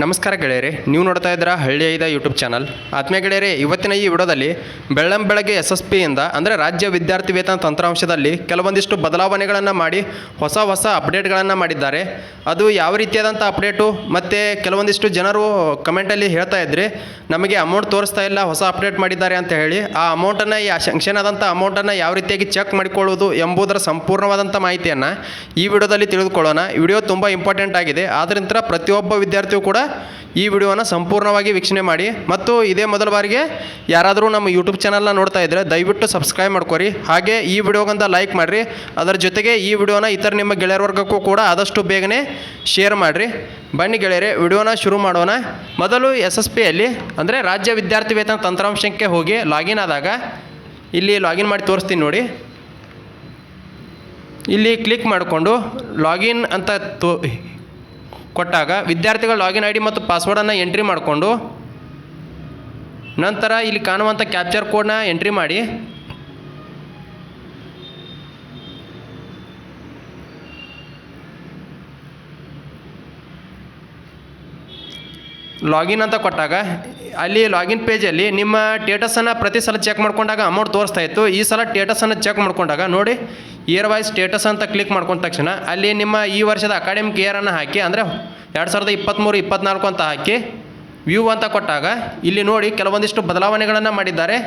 ನಮಸ್ಕಾರ ಗೆಳೆಯರೆ, ನೀವು ನೋಡ್ತಾ ಇದ್ದೀರಾ ಹಳ್ಳಿ ಐದ ಯೂಟ್ಯೂಬ್ ಚಾನಲ್ ಆತ್ಮೀಯ ಗೆಳೆಯರೆ, ಇವತ್ತಿನ ಈ ವಿಡಿಯೋದಲ್ಲಿ ಬೆಳ್ಳಂ ಬೆಳಗ್ಗೆ ಎಸ್ ಎಸ್ ಪಿಯಿಂದ ಅಂದರೆ ರಾಜ್ಯ ವಿದ್ಯಾರ್ಥಿ ವೇತನ ತಂತ್ರಾಂಶದಲ್ಲಿ ಕೆಲವೊಂದಿಷ್ಟು ಬದಲಾವಣೆಗಳನ್ನು ಮಾಡಿ ಹೊಸ ಹೊಸ ಅಪ್ಡೇಟ್ಗಳನ್ನು ಮಾಡಿದ್ದಾರೆ. ಅದು ಯಾವ ರೀತಿಯಾದಂಥ ಅಪ್ಡೇಟು ಮತ್ತು ಕೆಲವೊಂದಿಷ್ಟು ಜನರು ಕಮೆಂಟಲ್ಲಿ ಹೇಳ್ತಾ ಇದ್ರಿ, ನಮಗೆ ಅಮೌಂಟ್ ತೋರಿಸ್ತಾ ಇಲ್ಲ, ಹೊಸ ಅಪ್ಡೇಟ್ ಮಾಡಿದ್ದಾರೆ ಅಂತ ಹೇಳಿ. ಆ ಅಮೌಂಟನ್ನು ಈ ಶಂಕ್ಷನ್ ಆದಂಥ ಅಮೌಂಟನ್ನು ಯಾವ ರೀತಿಯಾಗಿ ಚೆಕ್ ಮಾಡಿಕೊಳ್ಳುವುದು ಎಂಬುದರ ಸಂಪೂರ್ಣವಾದಂಥ ಮಾಹಿತಿಯನ್ನು ಈ ವಿಡಿಯೋದಲ್ಲಿ ತಿಳಿದುಕೊಳ್ಳೋಣ. ವಿಡಿಯೋ ತುಂಬ ಇಂಪಾರ್ಟೆಂಟ್ ಆಗಿದೆ. ಆದ್ದರಿಂದ ಪ್ರತಿಯೊಬ್ಬ ವಿದ್ಯಾರ್ಥಿಯು ಕೂಡ ಈ ವಿಡಿಯೋನ ಸಂಪೂರ್ಣವಾಗಿ ವೀಕ್ಷಣೆ ಮಾಡಿ ಮತ್ತು ಇದೇ ಮೊದಲ ಬಾರಿಗೆ ಯಾರಾದರೂ ನಮ್ಮ ಯೂಟ್ಯೂಬ್ ಚಾನಲ್ನ ನೋಡ್ತಾ ಇದ್ದರೆ ದಯವಿಟ್ಟು ಸಬ್ಸ್ಕ್ರೈಬ್ ಮಾಡ್ಕೊರಿ. ಹಾಗೆ ಈ ವಿಡಿಯೋಗಂತ ಲೈಕ್ ಮಾಡಿರಿ. ಅದರ ಜೊತೆಗೆ ಈ ವಿಡಿಯೋನ ಇತರ ನಿಮ್ಮ ಗೆಳೆಯರ ವರ್ಗಕ್ಕೂ ಕೂಡ ಆದಷ್ಟು ಬೇಗನೆ ಶೇರ್ ಮಾಡಿರಿ. ಬನ್ನಿ ಗೆಳೆಯರೆ, ವಿಡಿಯೋನ ಶುರು ಮಾಡೋಣ. ಮೊದಲು ಎಸ್ ಎಸ್ ಪಿಯಲ್ಲಿ ಅಂದರೆ ರಾಜ್ಯ ವಿದ್ಯಾರ್ಥಿ ವೇತನ ತಂತ್ರಾಂಶಕ್ಕೆ ಹೋಗಿ ಲಾಗಿನ್ ಆದಾಗ, ಇಲ್ಲಿ ಲಾಗಿನ್ ಮಾಡಿ ತೋರಿಸ್ತೀನಿ ನೋಡಿ. ಇಲ್ಲಿ ಕ್ಲಿಕ್ ಮಾಡಿಕೊಂಡು ಲಾಗಿನ್ ಅಂತ ತೋ ಕೊಟ್ಟಾಗ ವಿದ್ಯಾರ್ಥಿಗಳು ಲಾಗಿನ್ ಐ ಡಿ ಮತ್ತು ಪಾಸ್ವರ್ಡನ್ನು ಎಂಟ್ರಿ ಮಾಡಿಕೊಂಡು ನಂತರ ಇಲ್ಲಿ ಕಾಣುವಂಥ ಕ್ಯಾಪ್ಚರ್ ಕೋಡ್ನ ಎಂಟ್ರಿ ಮಾಡಿ. ಲಾಗಿನ್ ಅಂತ ಕೊಟ್ಟಾಗ ಅಲ್ಲಿ ಲಾಗಿನ್ ಪೇಜಲ್ಲಿ ನಿಮ್ಮ ಟೇಟಸನ್ನು ಪ್ರತಿ ಸಲ ಚೆಕ್ ಮಾಡ್ಕೊಂಡಾಗ ಅಮೌಂಟ್ ತೋರಿಸ್ತಾ ಇತ್ತು. ಈ ಸಲ ಟೇಟಸನ್ನು ಚೆಕ್ ಮಾಡ್ಕೊಂಡಾಗ ನೋಡಿ ಇಯರ್ ವೈಸ್ ಸ್ಟೇಟಸ್ ಅಂತ ಕ್ಲಿಕ್ ಮಾಡ್ಕೊಂಡ ತಕ್ಷಣ ಅಲ್ಲಿ ನಿಮ್ಮ ಈ ವರ್ಷದ ಅಕಾಡೆಮಿಕ್ ಇಯರನ್ನು ಹಾಕಿ, ಅಂದರೆ ಎರಡು ಸಾವಿರದ ಇಪ್ಪತ್ತ್ಮೂರು ಇಪ್ಪತ್ತ್ನಾಲ್ಕು ಅಂತ ಹಾಕಿ ವ್ಯೂ ಅಂತ ಕೊಟ್ಟಾಗ ಇಲ್ಲಿ ನೋಡಿ ಕೆಲವೊಂದಿಷ್ಟು ಬದಲಾವಣೆಗಳನ್ನು ಮಾಡಿದ್ದಾರೆ.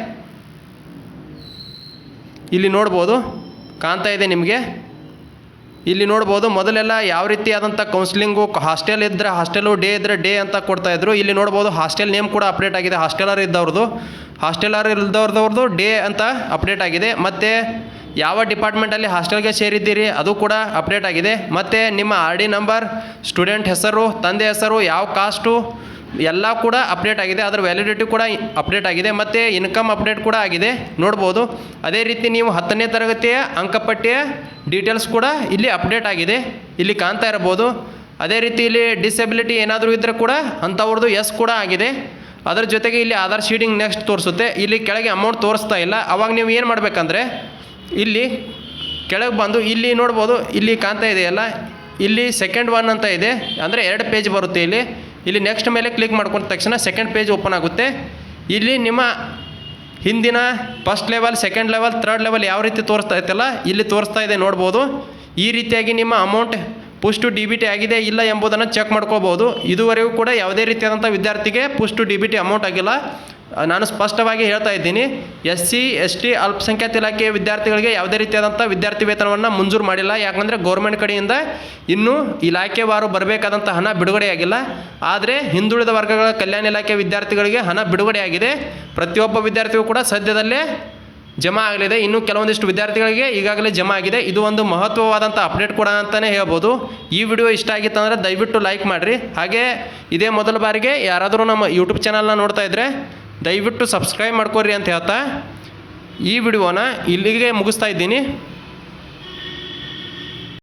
ಇಲ್ಲಿ ನೋಡ್ಬೋದು, ಕಾಣ್ತಾ ಇದೆ ನಿಮಗೆ. ಇಲ್ಲಿ ನೋಡ್ಬೋದು ಮೊದಲೆಲ್ಲ ಯಾವ ರೀತಿಯಾದಂಥ ಕೌನ್ಸಿಲಿಂಗು ಹಾಸ್ಟೆಲ್ ಇದ್ದರೆ ಹಾಸ್ಟೆಲು ಡೇ ಇದ್ದರೆ ಡೇ ಅಂತ ಕೊಡ್ತಾಯಿದ್ರು ಇಲ್ಲಿ ನೋಡ್ಬೋದು ಹಾಸ್ಟೆಲ್ ನೇಮ್ ಕೂಡ ಅಪ್ಡೇಟ್ ಆಗಿದೆ. ಹಾಸ್ಟೆಲರ್ ಇದ್ದವ್ರದ್ದು ಹಾಸ್ಟೆಲರ್ ಇಲ್ದವ್ರದವ್ರದ್ದು ಡೇ ಅಂತ ಅಪ್ಡೇಟ್ ಆಗಿದೆ. ಮತ್ತು ಯಾವ ಡಿಪಾರ್ಟ್ಮೆಂಟಲ್ಲಿ ಹಾಸ್ಟೆಲ್ಗೆ ಸೇರಿದ್ದೀರಿ, ಅದು ಕೂಡ ಅಪ್ಡೇಟ್ ಆಗಿದೆ. ಮತ್ತು ನಿಮ್ಮ ಆರ್ ಡಿ ನಂಬರ್ ಸ್ಟೂಡೆಂಟ್ ಹೆಸರು, ತಂದೆ ಹೆಸರು, ಯಾವ ಕಾಸ್ಟು ಎಲ್ಲ ಕೂಡ ಅಪ್ಡೇಟ್ ಆಗಿದೆ, ಅದರ ವ್ಯಾಲಿಡಿಟಿ ಕೂಡ ಅಪ್ಡೇಟ್ ಆಗಿದೆ, ಮತ್ತು ಇನ್ಕಮ್ ಅಪ್ಡೇಟ್ ಕೂಡ ಆಗಿದೆ. ನೋಡ್ಬೋದು. ಅದೇ ರೀತಿ ನೀವು ಹತ್ತನೇ ತರಗತಿಯ ಅಂಕಪಟ್ಟಿಯ ಡೀಟೇಲ್ಸ್ ಕೂಡ ಇಲ್ಲಿ ಅಪ್ಡೇಟ್ ಆಗಿದೆ. ಇಲ್ಲಿ ಕಾಣ್ತಾ ಇರ್ಬೋದು ಅದೇ ರೀತಿ ಇಲ್ಲಿ ಡಿಸೆಬಿಲಿಟಿ ಏನಾದರೂ ಇದ್ದರೆ ಕೂಡ ಅಂಥವ್ರದ್ದು ಎಸ್ ಕೂಡ ಆಗಿದೆ. ಅದರ ಜೊತೆಗೆ ಇಲ್ಲಿ ಆಧಾರ್ ಶೀಡಿಂಗ್ ನೆಕ್ಸ್ಟ್ ತೋರಿಸುತ್ತೆ. ಇಲ್ಲಿ ಕೆಳಗೆ ಅಮೌಂಟ್ ತೋರಿಸ್ತಾ ಇಲ್ಲ. ಅವಾಗ ನೀವು ಏನು ಮಾಡಬೇಕಂದ್ರೆ, ಇಲ್ಲಿ ಕೆಳಗೆ ಬಂದು ಇಲ್ಲಿ ನೋಡ್ಬೋದು, ಇಲ್ಲಿ ಕಾಣ್ತಾ ಇದೆಯಲ್ಲ, ಇಲ್ಲಿ ಸೆಕೆಂಡ್ ಒನ್ ಅಂತ ಇದೆ. ಅಂದರೆ ಎರಡು ಪೇಜ್ ಬರುತ್ತೆ ಇಲ್ಲಿ. ಇಲ್ಲಿ ನೆಕ್ಸ್ಟ್ ಮೇಲೆ ಕ್ಲಿಕ್ ಮಾಡ್ಕೊಂಡ ತಕ್ಷಣ ಸೆಕೆಂಡ್ ಪೇಜ್ ಓಪನ್ ಆಗುತ್ತೆ. ಇಲ್ಲಿ ನಿಮ್ಮ ಹಿಂದಿನ first level second level third level ಯಾವ ರೀತಿ ತೋರಿಸ್ತಾ ಇತ್ತಲ್ಲ ಇಲ್ಲಿ ತೋರಿಸ್ತಾ ಇದೆ ನೋಡ್ಬೋದು. ಈ ರೀತಿಯಾಗಿ ನಿಮ್ಮ amount push D B T ಆಗಿದೆ, ಇಲ್ಲ ಎಂಬುದನ್ನು ಚೆಕ್ ಮಾಡ್ಕೋಬೋದು ಇದುವರೆಗೂ ಕೂಡ ಯಾವುದೇ ರೀತಿಯಾದಂಥ ವಿದ್ಯಾರ್ಥಿಗೆ push D B T amount ಆಗಿಲ್ಲ. ನಾನು ಸ್ಪಷ್ಟವಾಗಿ ಹೇಳ್ತಾ ಇದ್ದೀನಿ, ಎಸ್ ಸಿ, ಎಸ್ ಟಿ, ಅಲ್ಪಸಂಖ್ಯಾತ ಇಲಾಖೆಯ ವಿದ್ಯಾರ್ಥಿಗಳಿಗೆ ಯಾವುದೇ ರೀತಿಯಾದಂಥ ವಿದ್ಯಾರ್ಥಿ ವೇತನವನ್ನು ಮಂಜೂರು ಮಾಡಿಲ್ಲ. ಯಾಕಂದರೆ ಗೌರ್ಮೆಂಟ್ ಕಡೆಯಿಂದ ಇನ್ನೂ ಇಲಾಖೆವಾರು ಬರಬೇಕಾದಂಥ ಹಣ ಬಿಡುಗಡೆಯಾಗಿಲ್ಲ. ಆದರೆ ಹಿಂದುಳಿದ ವರ್ಗಗಳ ಕಲ್ಯಾಣ ಇಲಾಖೆ ವಿದ್ಯಾರ್ಥಿಗಳಿಗೆ ಹಣ ಬಿಡುಗಡೆಯಾಗಿದೆ. ಪ್ರತಿಯೊಬ್ಬ ವಿದ್ಯಾರ್ಥಿಗೂ ಕೂಡ ಸದ್ಯದಲ್ಲೇ ಜಮಾ ಆಗಲಿದೆ. ಇನ್ನು ಕೆಲವೊಂದಿಷ್ಟು ವಿದ್ಯಾರ್ಥಿಗಳಿಗೆ ಈಗಾಗಲೇ ಜಮಾ ಆಗಿದೆ. ಇದು ಒಂದು ಮಹತ್ವವಾದಂಥ ಅಪ್ಡೇಟ್ ಕೂಡ ಅಂತಲೇ ಹೇಳ್ಬೋದು. ಈ ವಿಡಿಯೋ ಇಷ್ಟ ಆಗಿತ್ತು ಅಂದರೆ ದಯವಿಟ್ಟು ಲೈಕ್ ಮಾಡಿರಿ. ಹಾಗೆ ಇದೇ ಮೊದಲ ಬಾರಿಗೆ ಯಾರಾದರೂ ನಮ್ಮ ಯೂಟ್ಯೂಬ್ ಚಾನಲ್ನ ನೋಡ್ತಾ ಇದ್ದರೆ ದಯವಿಟ್ಟು ಸಬ್ಸ್ಕ್ರೈಬ್ ಮಾಡ್ಕೋರಿ ಅಂತ ಹೇಳ್ತಾ ಈ ವಿಡಿಯೋನ ಇಲ್ಲಿಗೆ ಮುಗಿಸ್ತಾ ಇದ್ದೀನಿ.